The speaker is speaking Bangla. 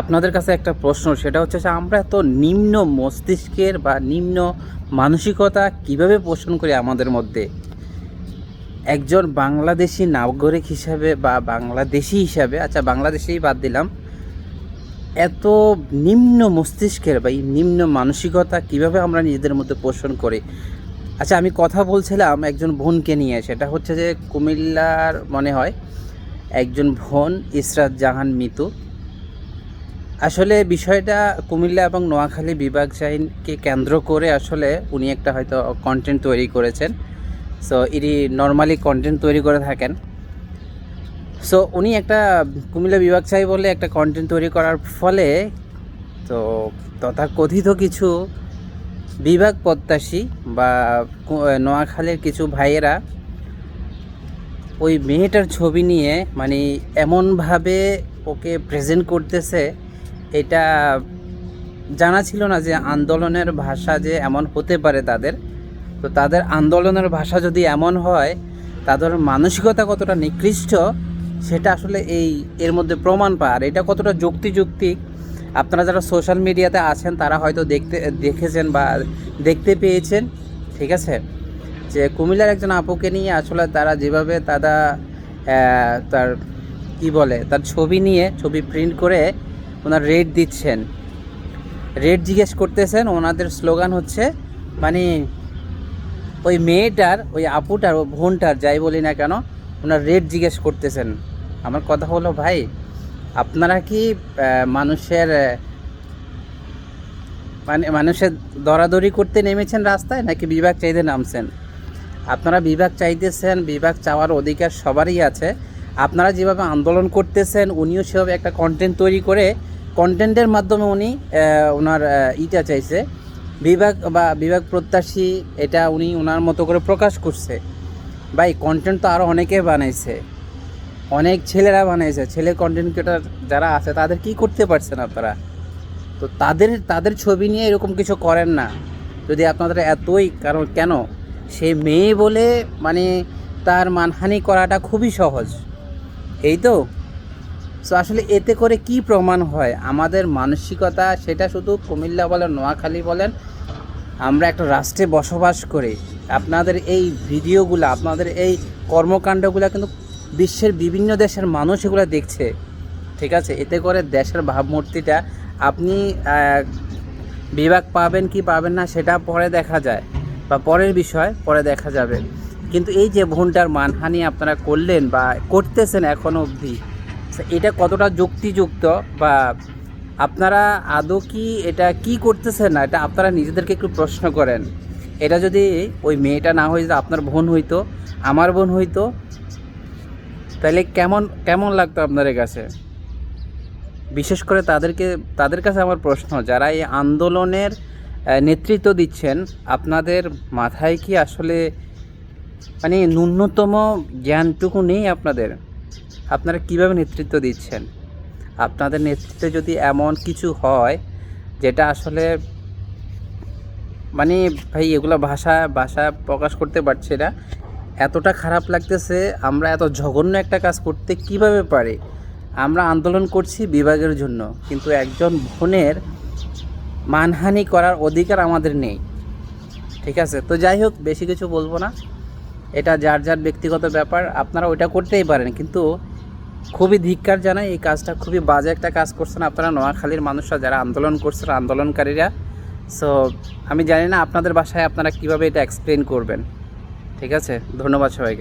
আপনাদের কাছে একটা প্রশ্ন, সেটা হচ্ছে আমরা এত নিম্ন মস্তিষ্কের বা নিম্ন মানসিকতা কীভাবে পোষণ করি আমাদের মধ্যে? একজন বাংলাদেশি নাগরিক হিসাবে বা বাংলাদেশি হিসাবে আচ্ছা বাংলাদেশেই বাদ দিলাম, এত নিম্ন মস্তিষ্কের বা এই নিম্ন মানসিকতা কীভাবে আমরা নিজেদের মধ্যে পোষণ করি? আচ্ছা আমি কথা বলছিলাম একজন বোনকে নিয়ে, সেটা হচ্ছে যে কুমিল্লার মনে হয়, একজন বোন ইসরাত জাহান মিতু। আসলে বিষয়টা কুমিল্লা এবং নোয়াখালী বিভাগ চাইনকে কেন্দ্র করে আসলে উনি একটা হয়তো কন্টেন্ট তৈরি করেছেন। সো ইনি নর্মালি কন্টেন্ট তৈরি করে থাকেন। সো উনি একটা কুমিল্লা বিভাগ চাই বলে একটা কন্টেন্ট তৈরি করার ফলে তো তথাকথিত কিছু বিভাগ প্রত্যাশী বা নোয়াখালীর কিছু ভাইয়েরা ওই মেয়েটার ছবি নিয়ে মানে এমনভাবে ওকে প্রেজেন্ট করতেছে এটা জানা ছিল না যে আন্দোলনের ভাষা যে এমন হতে পারে তাদের। তো তাদের আন্দোলনের ভাষা যদি এমন হয়, তাদের মানসিকতা কতটা নিকৃষ্ট, সেটা আসলে এই এর মধ্যে প্রমাণ পায়। আর এটা কতটা যুক্তিযুক্তিক আপনারা যারা সোশ্যাল মিডিয়াতে আছেন, তারা হয়তো দেখতে, দেখেছেন বা দেখতে পেয়েছেন, ঠিক আছে? যে কুমিল্লার একজন আপুকে নিয়ে আসলে তারা যেভাবে তারা তার কি বলে, তার ছবি নিয়ে, ছবি প্রিন্ট করে ওনার রেট দিচ্ছেন। রেট জিজ্ঞেস করতেছেন, ওনাদের স্লোগান হচ্ছে মানে ওই মেয়েটার, ওই আপুটার ও বোনটার, যাই বলি না কেন, ওনার রেট জিজ্ঞেস করতেছেন। আমার কথা হলো, ভাই, আপনারা কি মানুষের মানে মানুষের দরাদরি করতে নেমেছেন রাস্তায়, নাকি বিভাগ চাইতে নামছেন? আপনারা বিভাগ চাইতেছেন, বিভাগ চাওয়ার অধিকার সবারই আছে। আপনারা যেভাবে আন্দোলন করতেছেন, উনিও সেভাবে একটা কন্টেন্ট তৈরি করে কন্টেন্টের মাধ্যমে উনি ওনার ইটা চাইছে। বিভাগ বা বিভাগ প্রত্যাশী এটা উনি ওনার মতো করে প্রকাশ করছে। ভাই কন্টেন্ট তো আরও অনেকে বানাইছে। অনেক ছেলেরা বানাইছে। ছেলে কন্টেন্ট ক্রিয়েটার যারা আছে, তাদের কি করতে পারছেন আপনারা? তো তাদের তাদের ছবি নিয়ে এরকম কিছু করেন না। যদি আপনাদের এতই, কারণ কেন? সে মেয়ে বলে মানে তার মানহানি করাটা খুবই সহজ। এই তো? সো আসলে এতে করে কি প্রমাণ হয়? আমাদের মানসিকতা, সেটা শুধু কুমিল্লা বলেন, নোয়াখালী বলেন, আমরা একটা রাষ্ট্রে বসবাস করি। আপনাদের এই ভিডিওগুলো, আপনাদের এই কর্মকাণ্ডগুলো কিন্তু বিশ্বের বিভিন্ন দেশের মানুষ এগুলো দেখছে। ঠিক আছে? এতে করে দেশের ভাবমূর্তিটা আপনি বিভাগ পাবেন কি পাবেন না, সেটা পরে দেখা যায়। বা পরের বিষয়, পরে দেখা যাবে। কিন্তু এই যে ভুলটার মানহানি আপনারা করলেন বা করতেছেন এখনও অবধি এটা কতটা যুক্তিযুক্ত বা আপনারা আদৌ কি এটা কি করতেছেন না? এটা আপনারা নিজেদেরকে একটু প্রশ্ন করেন। এটা যদি ওই মেয়েটা না হয়ে যদি আপনার বোন হইতো, আমার বোন হইতো, তাহলে কেমন কেমন লাগতো আপনাদের কাছে? বিশেষ করে তাদেরকে, তাদের কাছে আমার প্রশ্ন, যারা এই আন্দোলনের নেতৃত্ব দিচ্ছেন, আপনাদের মাথায় কি আসলে মানে ন্যূনতম জ্ঞানটুকু নেই আপনাদের? আপনারা কীভাবে নেতৃত্ব দিচ্ছেন? আপনাদের নেতৃত্বে যদি এমন কিছু হয়, যেটা আসলে মানে ভাই এগুলো ভাষা ভাষা প্রকাশ করতে পারছি না, এতটা খারাপ লাগতেছে, আমরা এত জঘন্য একটা কাজ করতে কীভাবে পারি? আমরা আন্দোলন করছি বিভাগের জন্য, কিন্তু একজন বোনের মানহানি করার অধিকার আমাদের নেই। ঠিক আছে? তো যাই হোক, বেশি কিছু বলব না। এটা যার যার ব্যক্তিগত ব্যাপার, আপনারা ওইটা করতেই পারেন, কিন্তু খুবই ধিক্কার জানাই এই কাজটা। খুবই বাজে একটা কাজ করছেন আপনারা, নোয়াখালীর মানুষরা যারা আন্দোলন করছেন, আন্দোলনকারীরা। সো আমি জানি না আপনাদের বাসায় আপনারা কীভাবে এটা এক্সপ্লেন করবেন। ঠিক আছে? ধন্যবাদ সবাইকে।